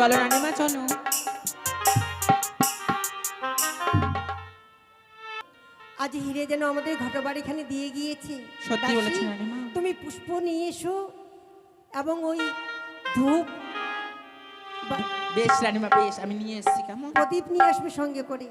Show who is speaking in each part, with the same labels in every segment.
Speaker 1: চলো রানীমা চলো।
Speaker 2: আজ হিরে যেন আমাদের ঘটবার এখানে দিয়ে গিয়েছে।
Speaker 1: সত্যি বলেছেন রানীমা।
Speaker 2: তুমি পুষ্প নিয়ে এসো এবং ওই ধূপ
Speaker 1: বেশ রানিমা বেশ আমি নিয়ে এসেছি কেমন?
Speaker 2: প্রদীপ নিয়ে আসবে সঙ্গে করে।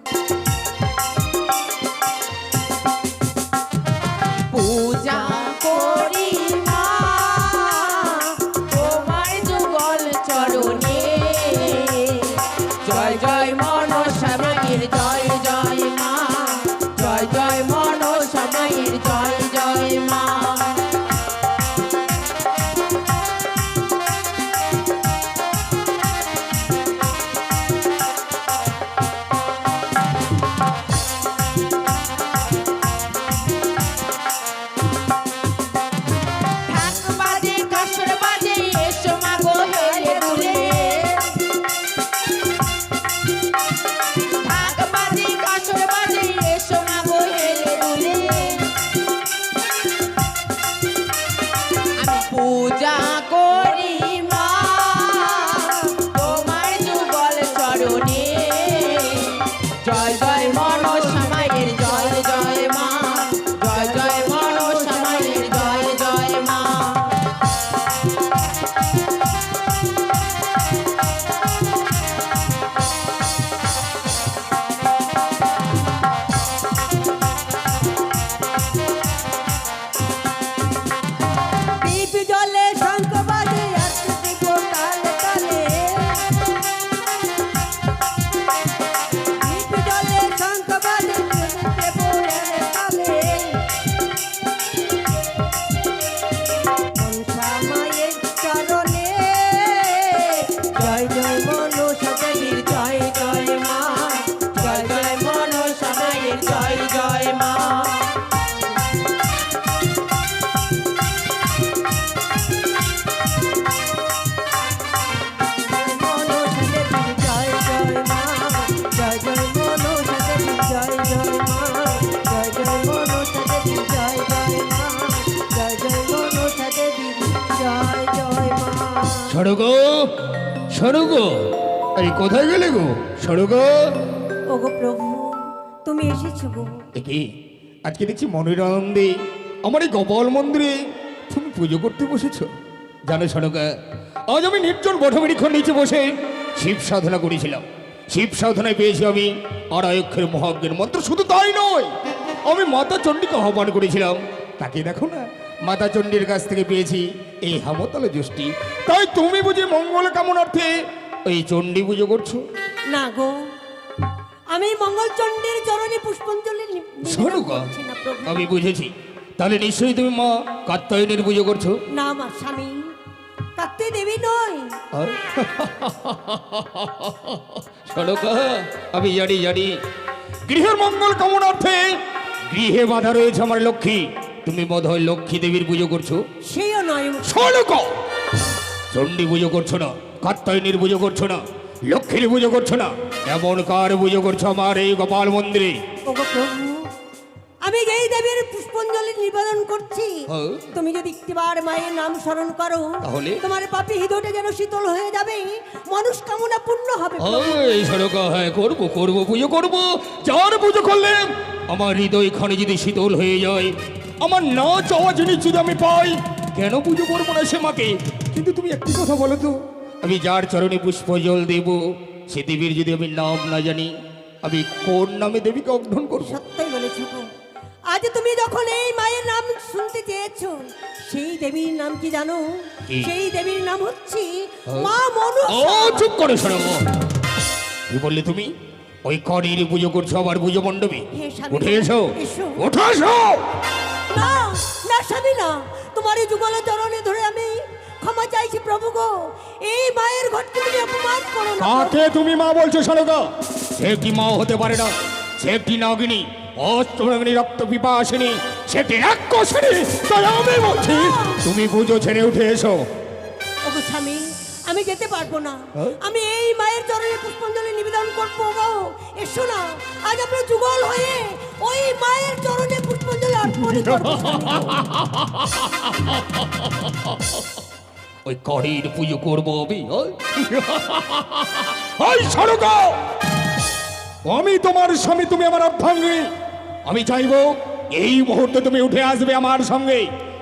Speaker 3: সড়ক আরে কোথায় গেলে গো? সড়ক
Speaker 2: ওগো প্রভু তুমি এসেছ গো।
Speaker 3: কি? আজকে দেখছি মনের আনন্দে আমার এই গোপাল মন্দিরে তুমি পুজো করতে বসেছো। জানো সড়ক আজ আমি নির্জন বটবৃক্ষর নিচে বসে শিব সাধনা করেছিলাম। শিব সাধনায় পেয়েছি আমি আড়াই অক্ষের মহাজ্ঞের মন্ত্র। শুধু তাই নয় আমি মাতা চণ্ডীকে আহ্বান করেছিলাম। তাকে দেখো না মাতা চণ্ডীর কাছ থেকে পেয়েছি এই হামতল যষ্টি তাই তুমি বুঝি মঙ্গল কামনার্থে এই চণ্ডী পুজো করছ?
Speaker 2: না গো। আমি মঙ্গলচণ্ডীর চরণে পুষ্পাঞ্জলি
Speaker 3: শোনো আমি বুঝেছি। তাহলে নিশ্চয়ই তুমি মা কাত্তায়নের পুজো করছ?
Speaker 2: না মা স্বামী। কাত্তে দেবী নয়।
Speaker 3: সড়কা আমি জানি জানি। গৃহের মঙ্গল কামনার্থে গৃহে বাধা রয়েছে আমার লক্ষ্মী। তুমি বোধ হয় লক্ষ্মী দেবীর পুজো করছ?
Speaker 2: সেও নয়
Speaker 3: সড়ক চণ্ডী পুজো করছ না কাত্তায়নীর পুজো করছ না লক্ষ্মীর পুজো করছ না এমন কার পুজো করছ আমার এই গোপাল মন্দিরে?
Speaker 2: আমি এই দেবীর পুষ্পাঞ্জলি নিবেদন করছি।
Speaker 3: হ্যাঁ।
Speaker 2: তুমি যদি একটিবার মায়ের নাম স্মরণ করো
Speaker 3: তাহলে?
Speaker 2: তোমার পাপি হৃদয়টা যেন শীতল হয়ে যাবে মনস্কামনা পূর্ণ হবে
Speaker 3: এই সড়ক হ্যাঁ করব করব পুজো করব যার পুজো করলে আমার হৃদয় খানে যদি শীতল হয়ে যায় আমার না চাওয়া জিনিস যদি আমি পাই কেন পুজো করব না সে মাকে কিন্তু তুমি একটি কথা বলো তো। আমি যার চরণে পুষ্প জল দেব সে দেবীর যদি আমি নাম না জানি আমি কোন নামে দেবীকে অগ্রহণ করব?
Speaker 2: সত্যই বলেছ আজ তুমি যখন এই মায়ের নাম শুনতে চেয়েছো সেই দেবীর নাম কি জানো? সেই দেবীর নাম হচ্ছে? মা
Speaker 3: ও
Speaker 2: মনসা
Speaker 3: চুপ করে সড়ক কি বললে তুমি? ওই করির পুজো করছ আবার পুজো মণ্ডপে? উঠে এসো। উঠে এসো।
Speaker 2: না না স্বামী না। তোমার এই যুগলের চরণে ধরে আমি ক্ষমা চাইছি প্রভু গো। এই মায়ের ঘরকে তুমি অপমান করো না।
Speaker 3: কাকে তুমি মা বলছো সরগা সে কি মা হতে পারে না? সে একটি নাগিনী? অষ্টনাগিনী রক্ত পিপা আসেনি সেটি এক কষেনি তাই আমি বলছি তুমি পুজো ছেড়ে উঠে এসো।
Speaker 2: ওগো স্বামী আমি যেতে পারব না।
Speaker 3: হ্যাঁ?
Speaker 2: আমি এই মায়ের চরণে পুষ্পাঞ্জলি নিবেদন করব গো এসো না। আজ আমরা যুগল হয়ে ওই মায়ের চরণে পুষ্পাঞ্জলি অর্পণ করব।
Speaker 3: ওই কড়ির পুজো করব আমি ওই? সরকা আমি তোমার স্বামী তুমি আমার অর্ধাঙ্গী আমি চাইব এই মুহূর্তে তুমি উঠে আসবে আমার সঙ্গে।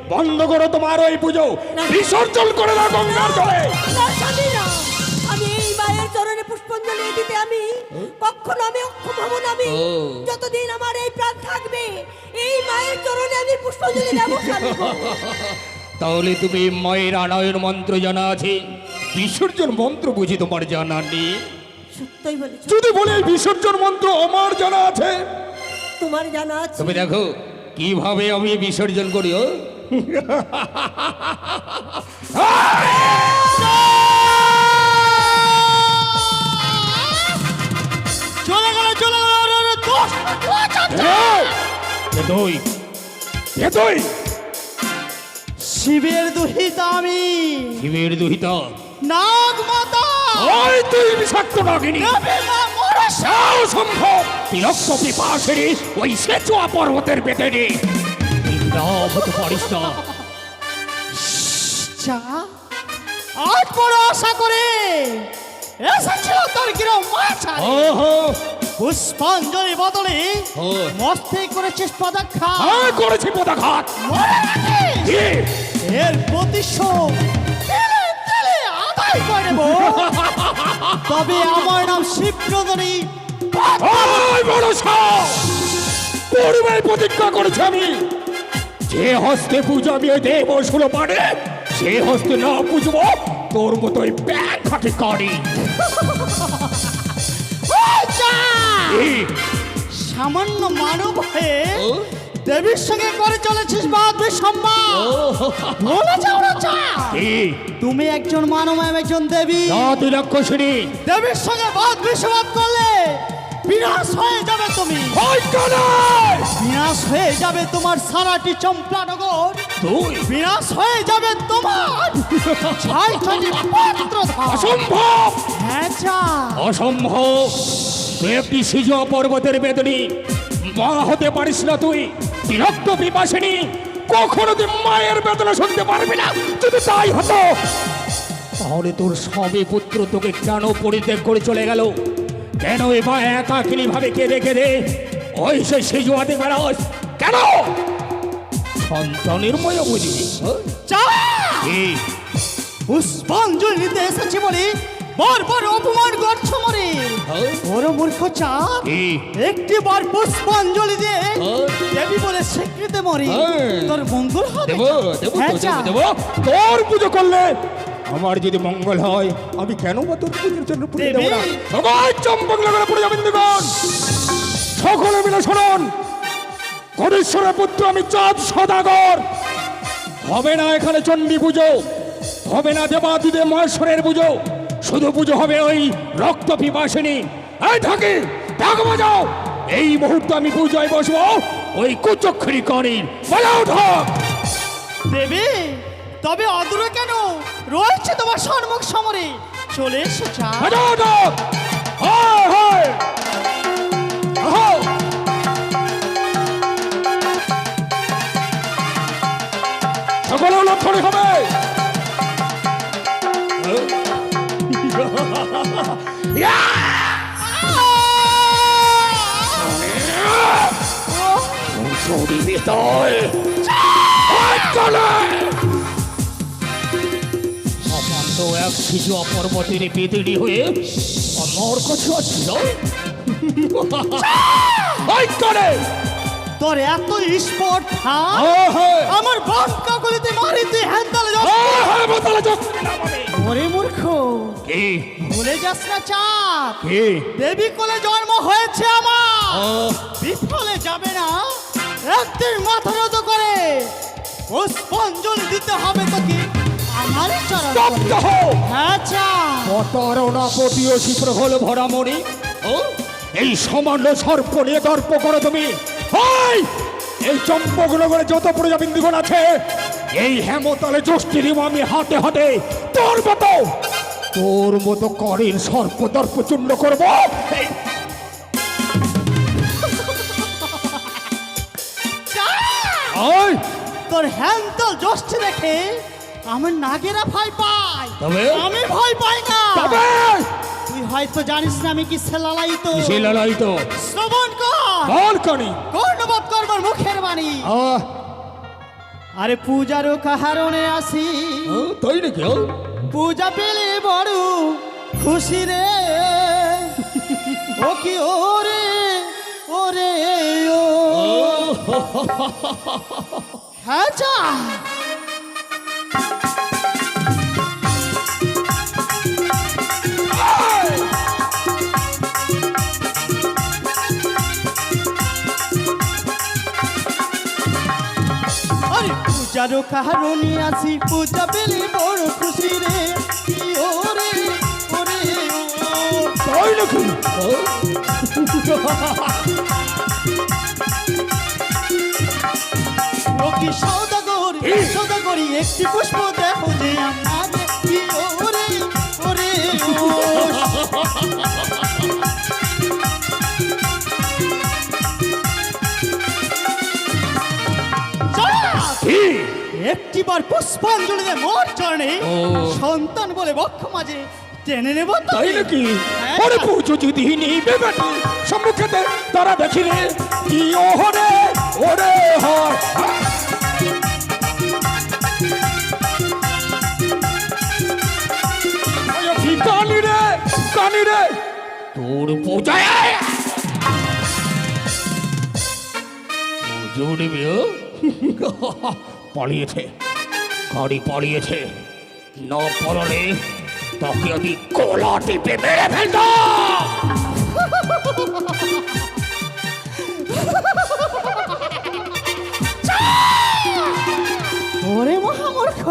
Speaker 3: বন্ধ করো তোমার ওই পুজো। বিসর্জন করে দাও গঙ্গার জলে।
Speaker 2: না আমি এই মায়ের চরণে পুষ্পাঞ্জলি দিতে আমি কখনো আমি অক্ষম হব না আমি। যতদিন আমার এই প্রাণ থাকবে এই মায়ের চরণে আমি পুষ্পাঞ্জলি দেব
Speaker 3: তাহলে তুমি মায়ের আনয়ন মন্ত্র জানা আছে? বিসর্জন মন্ত্র বুঝি তোমার জানা নেই? যদি বলে বিসর্জন মন্ত্র আমার জানা আছে?
Speaker 2: তোমার জানা আছে।
Speaker 3: তুমি দেখো কীভাবে আমি বিসর্জন করি ও?
Speaker 4: চলে গেল চলে গেল শিবের দুহিতা আমি
Speaker 3: শিবের দুহিতা
Speaker 4: নাগ মাতা
Speaker 3: ওই তুই বিষাক্ত নাগিনী সম্ভব তিরক্ত পিপাসেরি ওই সেচুয়া পর্বতের পেটেরে হতে পারিস না।
Speaker 4: চা আজ বড় আশা করে এসেছিল তোর মাছা
Speaker 3: ওহো।
Speaker 4: পুষ্পাঞ্জলি বদলে। মস্তে করেছিস পদাক্ষা।
Speaker 3: হ্যাঁ করেছি পদাঘাত।
Speaker 4: এর প্রতিশোধ আদায় করে তবে আমার নাম শিবপ্রদনী
Speaker 3: ওই বড়! পূর্বে প্রতিজ্ঞা করেছি আমি। যে হস্তে পুজো আমি ওই দেব শুলো পারে সে হস্তে না পুজবো তোর মতো ওই ব্যাগ খাটি করি
Speaker 4: সামান্য মানব হয়ে দেবীর সঙ্গে করে চলেছিস বাদবে সম্মান। বলে যাও না তুমি একজন মানব আমি একজন দেবী।
Speaker 3: না তুই রাক্ষসিনী
Speaker 4: দেবীর সঙ্গে বাদ বিশ্ববাদ করলে বিনাশ হয়ে যাবে তুমি! বিনাশ হয়ে যাবে তোমার সারাটি চম্পলানগর
Speaker 3: তুই
Speaker 4: বিনাশ হয়ে যাবে তোমার ছয়টি পত্র
Speaker 3: অসম্ভব।
Speaker 4: হ্যাঁ চা
Speaker 3: অসম্ভব। তুই একটি সিজ পর্বতের বেদনী। মা হতে পারিস না তুই। বিরক্ত পিপাসিনী। কখনো তুই মায়ের বেদনা শুনতে পারবি না। যদি তাই হতো তাহলে তোর সবে পুত্র তোকে কেন পরিত্যাগ করে চলে গেল? কেন এবার একাকিনী ভাবে কেঁদে কেঁদে? ওই সে সিজুয়াতে বেরোস কেন? সন্তানের ময় বুঝবি হ্যাঁ?
Speaker 4: চা
Speaker 3: কি?
Speaker 4: পুষ্পাঞ্জলি নিতে এসেছি বলে বারবার অপমান করছ মরে।
Speaker 3: হ্যাঁ?
Speaker 4: বড় মূর্খ চা একটি বার পুষ্পাঞ্জলি দিয়ে
Speaker 3: হ্যাঁ?
Speaker 4: দেবী বলে স্বীকৃতি মরি।
Speaker 3: হ্যাঁ।
Speaker 4: তোর মঙ্গল হবে। হ্যাঁ,
Speaker 3: দেব। তোর পুজো করলে আমার যদি মঙ্গল হয় আমি কেন বা তোর পুজোর জন্য পুজো দেবো! না? সবাই চম্পক লাগানো পড়ে যাবেন দিগন সকলে মিলে শুনুন। গণেশ্বরের পুত্র আমি চাঁদ সদাগর। হবে না এখানে চণ্ডী পুজো হবে না দেবাদিদে মহেশ্বরের পুজো। শুধু পুজো হবে ওই রক্ত পিপাসিনী। এই থাকি ঢাক বাজাও। এই মুহূর্তে আমি পুজোয় বসবো ওই কুচক্ষরি করির বাজাও ঢাক
Speaker 4: দেবী তবে অদূরে রয়েছে তোমার সম্মুখ সমরে। চলে এসো চা
Speaker 3: বাজাও ঢাক হয় হয়! আহো! সকলে লক্ষণে হবে। তো এক শিশু পর্বতের পেতড়ি হয়ে আমার কাছে আছিল করে!
Speaker 4: তোর এত স্পট হ্যাঁ? আমার বাপ কাকুলিতে মারি তুই হ্যান্ডালে যাস
Speaker 3: বোতলে চোখ
Speaker 4: ওরে মূর্খ
Speaker 3: কি?
Speaker 4: ভুলে যাস না চাঁদ
Speaker 3: কি?
Speaker 4: দেবী কোলে জন্ম হয়েছে আমার। বিফলে যাবে না। একদিন মাথা নত করে। পুষ্পাঞ্জলি দিতে হবে তোকে।
Speaker 3: স্তব্ধ
Speaker 4: চাঁদ
Speaker 3: প্রতারণা প্রতিয়সী প্রহল এই সামান্য সর্প নিয়ে দর্প করো তুমি। এই চম্পকনগরে যত প্রজাবিন্দুগণ আছে এই হেমতলে দিব আমি হাতে হাতে তোর মতো তোর মতো করেন সর্প দর্প চূর্ণ করব।
Speaker 4: তোর হ্যান্ডল জোষ্ঠী দেখে আমার নাগেরা ভয় পা
Speaker 3: তবে?
Speaker 4: আমি ভয় পাই না।
Speaker 3: তবে?
Speaker 4: তুই হয়তো জানিস না আমি কি সেলালাই তো।
Speaker 3: কিসে লড়াই তো?
Speaker 4: শ্রবণ কর।
Speaker 3: বল কানি
Speaker 4: কর্ণবাদ করবার মুখের বাণী। আরে পূজারও কাহারণে আসি।
Speaker 3: তাই নাকি?
Speaker 4: পূজা পেলে বড় খুশি রে। ও কি ওরে ওরে ও হ্যাঁ পূজারও কারণে আছি পূজা পেলে বড় খুশি রে। ওরে ওরে ও
Speaker 3: তাই নাকি ও?
Speaker 4: ও কি সৌদাগর সৌদাগরি একটি পুষ্প দেখো যে কি ওরে ওরে ও একটিবার পুষ্পাঞ্জলি দে মোর চরণে। সন্তান বলে বক্ষ মাঝে টেনে নেব
Speaker 3: তাই নাকি
Speaker 4: হ্যাঁ।
Speaker 3: ওরে পুজো যদি নিবে বেটি সম্মুখেতে তারা দেখিলে কি ওহরে ওরে হয় কানি রে কানি রে তোর পূজায় পুজো নেবে? পালিয়েছে গাড়ি পালিয়েছে না পড়লে তাকে আমি গলা টিপে মেরে ফেলতাম।
Speaker 4: ওরে মহামূর্খ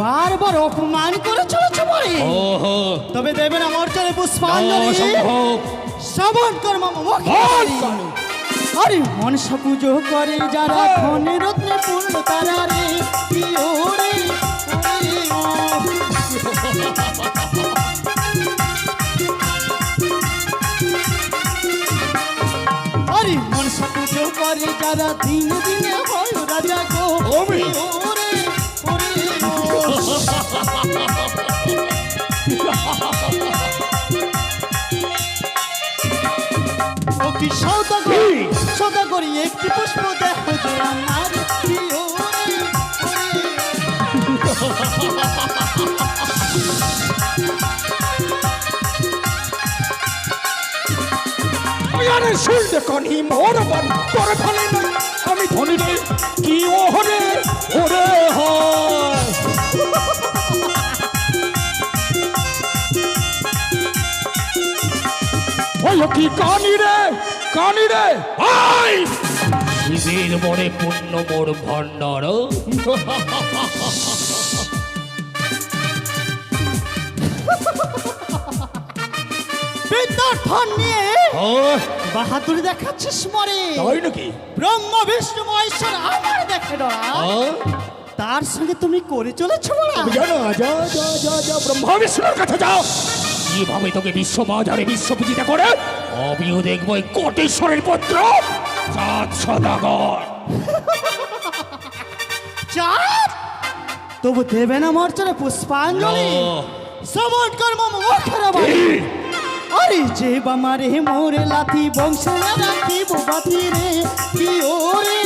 Speaker 4: বারবার অপমান করে চলেছে বলে? তবে দেবে না মোর চরণে পুষ্পাঞ্জলি শ্রবণ কর মামা আরে মনসা পুজো করে যারা খনি রত্নে পূর্ণ তারা রে প্রিয় রে। আরে মনসা পুজো করে যারা দিন দিনে হয় রাজা গো
Speaker 3: ওমে। শুনতে মোর বন তোর ধনে না। আমি ধনী রে কি ওহরে, ওরে হয়। কি কানি রে কানি রে আই শিবের মনে পুণ্য মোর ভণ্ডার।
Speaker 4: বিদ্যার ধন নিয়ে
Speaker 3: ও
Speaker 4: বাহাদুরি দেখাচ্ছিস মরে।
Speaker 3: তাই নাকি?
Speaker 4: ব্রহ্ম বিষ্ণু মহেশ্বর আমার দেখে ডরা। তার সঙ্গে তুমি করে চলেছ বড়া
Speaker 3: জানো যা যা যা যা ব্রহ্মা বিষ্ণুর কাছে যাও। কীভাবে তোকে বিশ্ব বাজারে বিশ্ব পূজিতা করে? আমিও দেখব এই কোটেশ্বরের পুত্র চাঁদ সদাগর।
Speaker 4: চাপ তবু দেবে না মর্চনে পুষ্পাঞ্জলি।
Speaker 3: না।
Speaker 4: শ্রবণ কর্ম মুখের বাণী আরে যে বামারে মোরে লাথি বংশে রাখিব বাতি রে কি ওরে।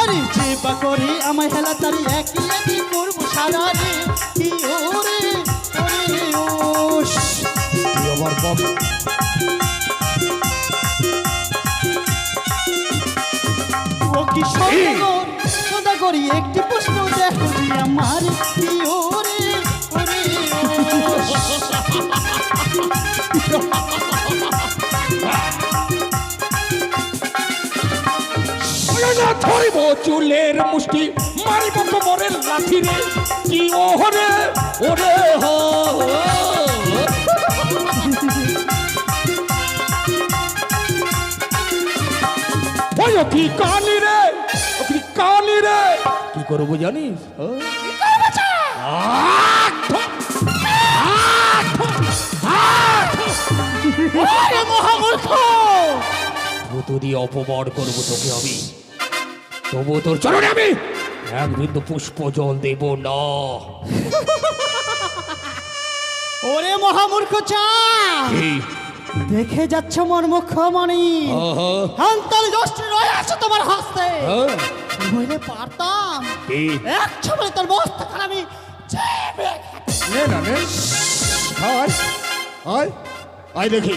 Speaker 4: আরে যে বা করি আমায় হেলা তারি একই একই করব সারা রে কি ওরে? ওরে ও
Speaker 3: আমার বাপ
Speaker 4: ও কি সদাগর সদাগরি একটি প্রশ্ন দেখো যে আমার কি ওরে। ওরে
Speaker 3: ধরিব চুলের মুষ্টি, মারিব কোমরের লাঠি রে। কি ওহরে, ওরে হো। কি কানি রে কানি রে। করব জানিস? হ্যাঁ? দিয়ে অপমান করব তোকে আমি। তবু তোর চরণে আমি এক বিন্দু পুষ্প জল দেব না।
Speaker 4: ওরে মহামূর্খ চা! দেখে যাচ্ছ মোর মুখ্যমণি হান্তাল রয়ে আছে তোমার হস্তে।
Speaker 3: হ্যাঁ,
Speaker 4: পারতাম।
Speaker 3: এই,
Speaker 4: এক ছবলে তোর বস্তা আমি চেপে খেতে।
Speaker 3: নে না নে। আয় আয় আয় দেখি।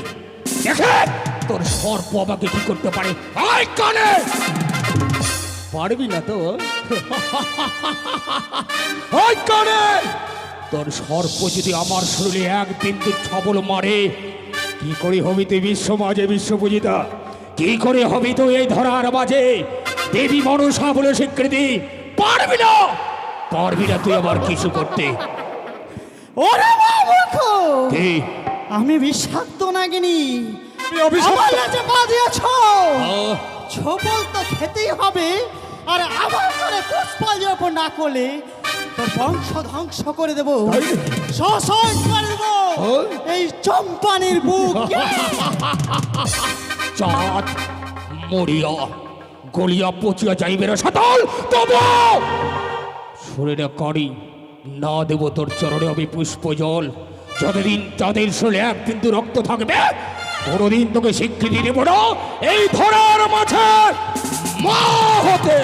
Speaker 3: দেখে! তোর সর্প আমাকে কি করতে পারে? আয় কানে! পারবি না তো? আয় কানে! তোর সর্প যদি আমার শরীরে এক বিন্দু ছবল মারে কি করে হবি তুই বিশ্ব মাঝে বিশ্ব পূজিতা কি করে হবি তুই এই ধরার মাঝে? দেবী মনসা বলে স্বীকৃতি। পারবি না। পারবি না তুই আবার কিছু করতে।
Speaker 4: ওরে মহামূর্খ!
Speaker 3: কি?
Speaker 4: আমি বিষাক্ত নাগিনি? আমার কাছে পা দিয়েছ।
Speaker 3: আহ,
Speaker 4: তো খেতেই হবে। আর আমার করে যখন না করলে তোর বংশ ধ্বংস করে দেব? শোষণ করে দেব। এই চম্পানির বুক।
Speaker 3: চাঁদ মরিয়া। গলিয়া পচিয়া যাইবে রে সাতাল, তবু শরীরে করি। না দেব তোর চরণে আমি পুষ্প জল। যতদিন তাদের শরীরে এক বিন্দু রক্ত থাকবে কোনোদিন তোকে স্বীকৃতি দেব না। এই ধরার মাঝে মা হতে।